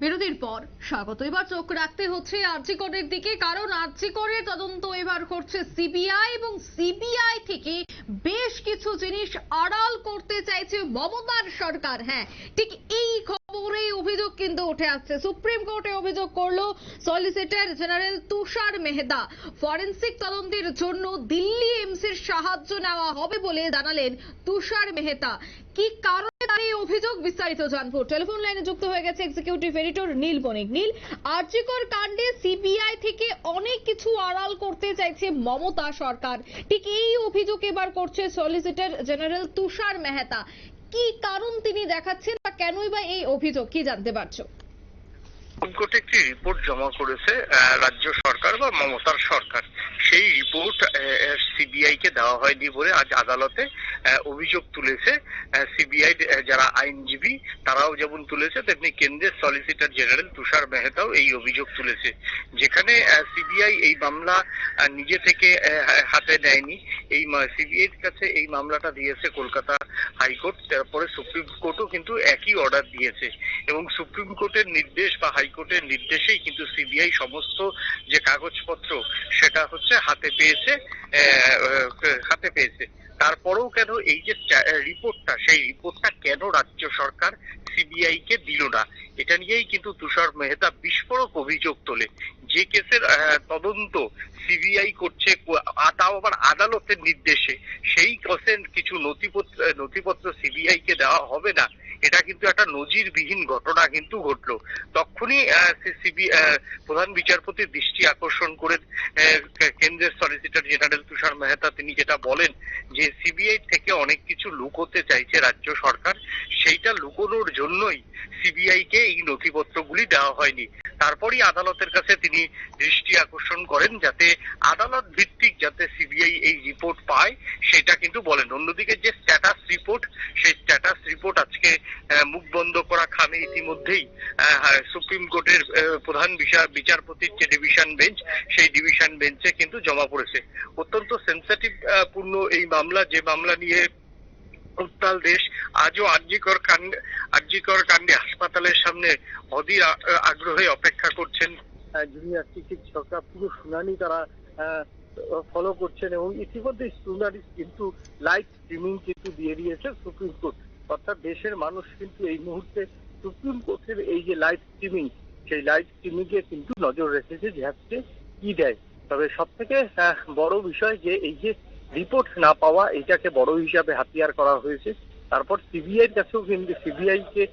বিরতির পর স্বাগত। এবার চোখ রাখতে হচ্ছে আর্যিকরের দিকে, কারণ আর্যিকরের তদন্ত এবার করছে সিবিআই এবং সিবিআই থেকে বেশ কিছু জিনিস আড়াল করতে চাইছে মমতার সরকার। হ্যাঁ ঠিক এই খবরে অভিযোগ কিন্তু উঠে আসছে। সুপ্রিম কোর্টে অভিযোগ করল solicitor general Tushar Mehta. Forensic তদন্তের জন্য দিল্লি এমসির সাহায্য নেওয়া হবে বলে জানালেন তুষার মেহতা। কি কারণে অভিযোগ বিস্তারিত জানব? টেলিফোন লাইনে যুক্ত হয়ে গেছে এক্সিকিউটিভ এডিটর নীল বণিক। নীল, আর্যিকর কাণ্ডে সিবিআই থেকে অনেক কিছু আড়াল করতে চাইছে মমতা সরকার। ঠিক এই অভিযোগ এবার করছে সলিসিটর জেনারেল তুষার মেহতা। কি কারণ তিনি দেখাচ্ছেন বা কেনই বা এই অভিযোগ? কি জানতে পারছ? কোর্টে একটি রিপোর্ট জমা করেছে রাজ্য সরকার বা মমতার সরকার। সেই রিপোর্ট সিবিআই কে দেওয়া হয়নি বলে আজ আদালতে অভিযোগ তুলেছে। সিবিআই যারা আইনজীবী, তারাও যেমন তুলেছে, তেমনি কেন্দ্রের সলিসিটর জেনারেল তুষার মেহতাও এই অভিযোগ তুলেছে। যেখানে সিবিআই এই মামলা নিজে থেকে হাতে নেয়নি। এই সিবিআই কাছে এই মামলাটা দিয়েছে কলকাতা হাইকোর্ট, তারপরে সুপ্রিম কোর্টও কিন্তু একই অর্ডার দিয়েছে। এবং সুপ্রিম কোর্টের নির্দেশ বা হাইকোর্টের নির্দেশেই কিন্তু সিবিআই সমস্ত যে কাগজপত্র সেটা হচ্ছে হাতে পেয়েছে হাতে পেয়েছে। তারপরেও কেন এই যে রিপোর্টটা, সেই রিপোর্টটা কেন রাজ্য সরকার সিবিআই কে দিল না? এটা নিয়েই কিন্তু তুষার মেহতা বিস্ফোরক অভিযোগ তোলে। যে কেসের তদন্ত সিবিআই করছে তাও আবার আদালতের নির্দেশে। সেই কেসের কিছু নথিপত্র নথিপত্র সিবিআই কে দেওয়া হবে না। এটা কিন্তু একটা নজিরবিহীন ঘটনা কিন্তু ঘটলো। তখনই সিবি প্রধান বিচারপতির দৃষ্টি আকর্ষণ করে কেন্দ্রের সলিসিটর জেনারেল তুষার মেহতা, তিনি যেটা বলেন যে সিবিআই থেকে অনেক কিছু লুকোতে চাইছে রাজ্য সরকার। সেইটা লুকোনোর জন্যই সিবিআই কে এই নথিপত্রগুলি দেওয়া হয়নি। তারপরই আদালতের কাছে তিনি দৃষ্টি আকর্ষণ করেন যাতে আদালত ভিত্তিক যাতে সিবিআই এই রিপোর্ট পায় সেটা কিন্তু বলেন। অন্যদিকে যে স্ট্যাটাস রিপোর্ট সেই স্ট্যাটাস রিপোর্ট আজকে মুখ বন্ধ করা খামে ইতিমধ্যেই হ্যাঁ, সুপ্রিম কোর্টের প্রধান বিচার- বিচারপতির যে ডিভিশন বেঞ্চ সেই ডিভিশন বেঞ্চে কিন্তু জমা পড়েছে। অত্যন্ত সেন্সিটিভ পূর্ণ এই মামলা যে মামলা নিয়ে উত্তাল দেশ আজও আর্যিকর কাণ্ডে আর্যিকর কাণ্ডে হাসপাতালের সামনে অধীর আগ্রহে অপেক্ষা করছেন। জুনিয়র চিকিৎসকরা পুরো শুনানি তারা ফলো করছেন এবং ইতিমধ্যে শুনানি কিন্তু লাইভ স্ট্রিমিং কিন্তু দিয়ে দিয়েছে সুপ্রিম কোর্ট। অর্থাৎ দেশের মানুষ কিন্তু এই মুহূর্তে সুপ্রিম কোর্টের এই যে লাইভ স্ট্রিমিং সেই লাইভ স্ট্রিমিং এ কিন্তু নজর রেখেছে যে কি দেয়। তবে সব থেকে বড় বিষয় যে এই যে রিপোর্ট না পাওয়া এটাকে বড় হিসাবে হাতিয়ার করা হয়েছে। তারপর সিবিআই কাছেও কিন্তু সিবিআই কে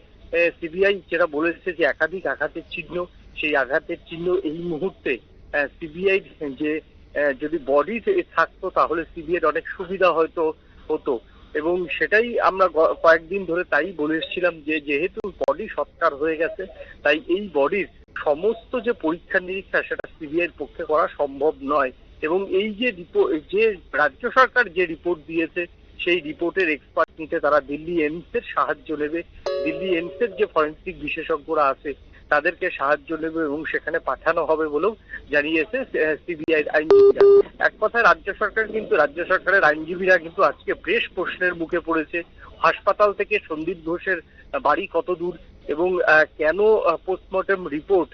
সিবিআই যেটা বলেছে যে একাধিক আঘাতের চিহ্ন, সেই আঘাতের চিহ্ন এই মুহূর্তে সিবিআই যে যদি বডি থাকতো তাহলে সিবিআই অনেক সুবিধা হয়তো হতো। এবং সেটাই আমরা কয়েকদিন ধরে তাই বলে এসেছিলাম যে যেহেতু বডি সৎকার হয়ে গেছে, তাই এই বডির সমস্ত যে পরীক্ষা নিরীক্ষা সেটা সিবিআই পক্ষে করা সম্ভব নয়। এবং এই যে রিপোর্ট যে রাজ্য সরকার যে রিপোর্ট দিয়েছে, সেই রিপোর্টের এক্সপার্ট নিতে তারা দিল্লি এইমস এর সাহায্য নেবে। দিল্লি এইমস এর যে ফরেন্সিক বিশেষজ্ঞরা আছে, তাদেরকে সাহায্য নেবে এবং সেখানে পাঠানো হবে বলেও জানিয়েছে সিবিআই আইনজীবীরা। এক কথায় রাজ্য সরকার কিন্তু, রাজ্য সরকারের আইনজীবীরা কিন্তু আজকে বেশ প্রশ্নের মুখে পড়েছে। হাসপাতাল থেকে সন্দীপ ঘোষের বাড়ি কত দূর এবং কেন পোস্টমর্টম রিপোর্ট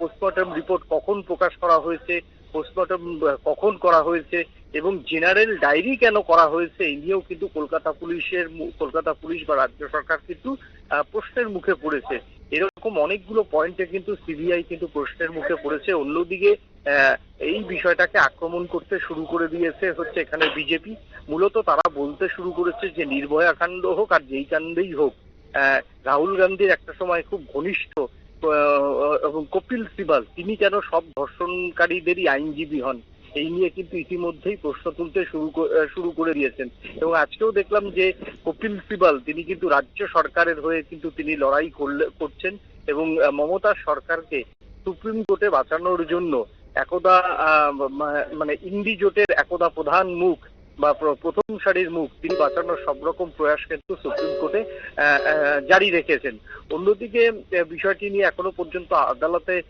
পোস্টমর্টম রিপোর্ট কখন প্রকাশ করা হয়েছে? পোস্টমর্টম কখন করা হয়েছে এবং জেনারেল ডায়েরি কেন করা হয়েছে, এই নিয়েও কিন্তু কলকাতা পুলিশের কলকাতা পুলিশ বা রাজ্য সরকার কিন্তু প্রশ্নের মুখে পড়েছে। এরকম অনেকগুলো পয়েন্টে কিন্তু সিবিআই কিন্তু প্রশ্নের মুখে পড়েছে। অন্যদিকে এই বিষয়টাকে আক্রমণ করতে শুরু করে দিয়েছে হচ্ছে এখানে বিজেপি মূলত তারা বলতে শুরু করেছে যে নির্ভয়া কাণ্ড হোক আর যেই কাণ্ডেই হোক রাহুল গান্ধীর একটা সময় খুব ঘনিষ্ঠ এবং কপিল সিবাল, তিনি কেন সব ধর্ষণকারীদেরই আইনজীবী হন? এই নিয়ে কিন্তু ইতিমধ্যেই প্রশ্ন তুলতে শুরু শুরু করে দিয়েছেন। এবং আজকেও দেখলাম যে কপিল সিবাল, তিনি কিন্তু রাজ্য সরকারের হয়ে কিন্তু তিনি লড়াই করছেন এবং মমতা সরকারকে সুপ্রিম কোর্টে বাঁচানোর জন্য একদা মানে ইন্ডি জোটের একদা প্রধান মুখ বা প্র- প্রথম সারির মুখ, তিনি বাঁচানোর সব রকম প্রয়াস কিন্তু সুপ্রিম কোর্টে জারি রেখেছেন। অন্যদিকে বিষয়টি নিয়ে এখনও পর্যন্ত আদালতে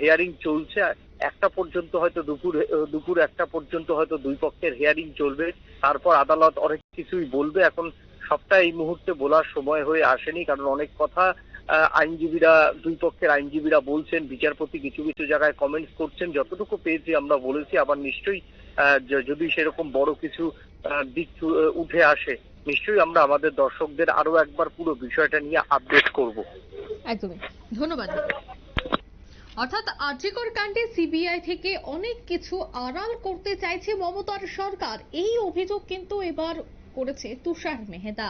হিয়ারিং চলছে। একটা পর্যন্ত হয়তো দুপুর দুপুর একটা পর্যন্ত হয়তো দুই পক্ষের হিয়ারিং চলবে। তারপর আদালত অনেক কিছুই বলবে। এখন সবটা এই মুহূর্তে বলার সময় হয়ে আসেনি, কারণ অনেক কথা আইনজীবীরা, দুই পক্ষের আইনজীবীরা বলছেন, বিচারপতি কিছু কিছু জায়গায় কমেন্টস করছেন। যতটুকু পেয়েছি আমরা বলেছি, আবার নিশ্চয়ই যদি সেরকম বড় কিছু দিক উঠে আসে, নিশ্চয়ই আমরা আমাদের দর্শকদের আরও একবার পুরো বিষয়টা নিয়ে আপডেট করব। একদমই। ধন্যবাদ। অর্থাৎ আর্যিকর কাণ্ডে সিবিআই থেকে অনেক কিছু আড়াল করতে চাইছে মমতার সরকার। এই অভিযোগ কিন্তু এবার করেছে তুষার মেহতা।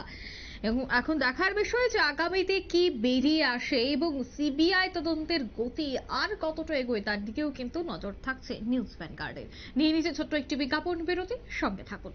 এবং এখন দেখার বিষয় যে আগামীতে কি বেরিয়ে আসে এবং সিবিআই তদন্তের গতি আর কতটা এগোয় তার দিকেও কিন্তু নজর থাকছে নিউজ ভ্যানগার্ডের। নিয়ে নিচে ছোট্ট একটি বিজ্ঞাপন বিরতি, সঙ্গে থাকুন।